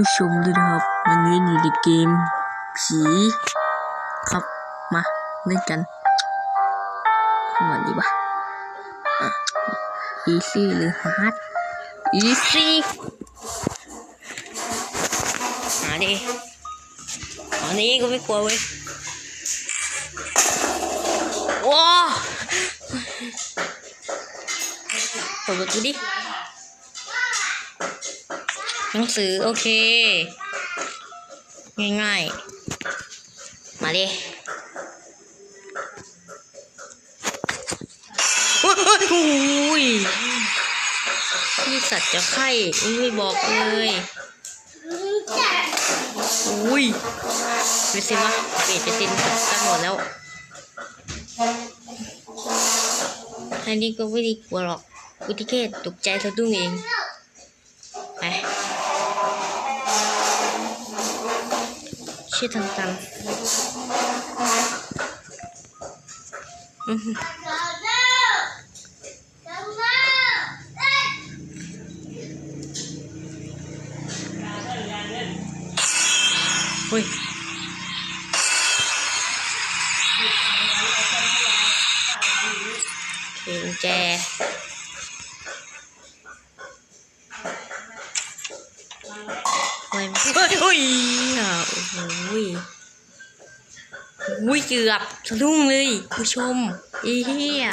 ผู้ชมด้วยนะครับ วันนี้อยู่ในเกมผีครับมาเล่นกันวันนี้ปะอะ easy หรือ hard easy มาดิอันนี้ก็ไม่กลัวเว้ยว้าเปิดประตูดิ หนังสือโอเค ง่ายๆ มาดิโอ้ยนี่สัตว์จะไข่ไม่บอกเลยอุ้ยดูสิวะเปลี่ยนจะตินกันหมดแล้วอันนี้ก็ไม่ได้กลัวหรอกกูที่แค่ตกใจสะดุ้งเอง ไป ชื่อทำตา มอื้อหือเฮ้ยเข็มแจเฮ้ยเฮ้ยอะโอ้ยอุ้ยเกือบสะดุ้งเลยผู้ชมอีเหี้ย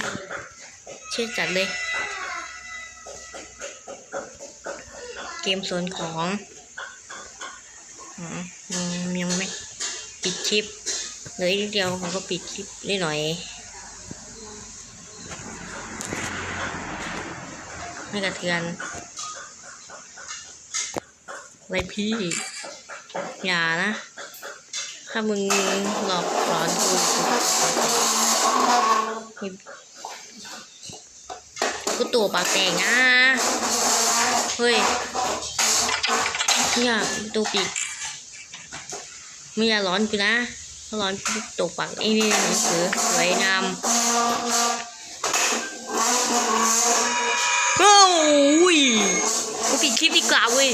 เชื่อจัดเลย เกมโซนของอืมยังยังไม่ปิดคลิปเหลือนิดเดียวผมก็ปิดคลิปนิดหน่อย ไม่กระเทือน อะไรพี่ อย่านะ ถ้ามึงหลอกหลอนกูกูตัวปากแตกนะเฮ้ยเนี่ยตัวปีกไม่อย่าร้อนกูนะถ้าร้อนตกปากไอ้นี่หนังสือสวยงามโอ้ยกูปิดคลิปดีกว่าเว้ย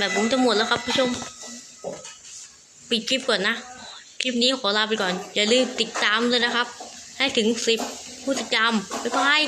แบบผมจะหมดแล้วครับผู้ชม ปิดคลิปก่อนนะ คลิปนี้ขอลาไปก่อน อย่าลืมติดตามเลยนะครับ ให้ถึงสิบผู้ติดตาม บ๊ายบาย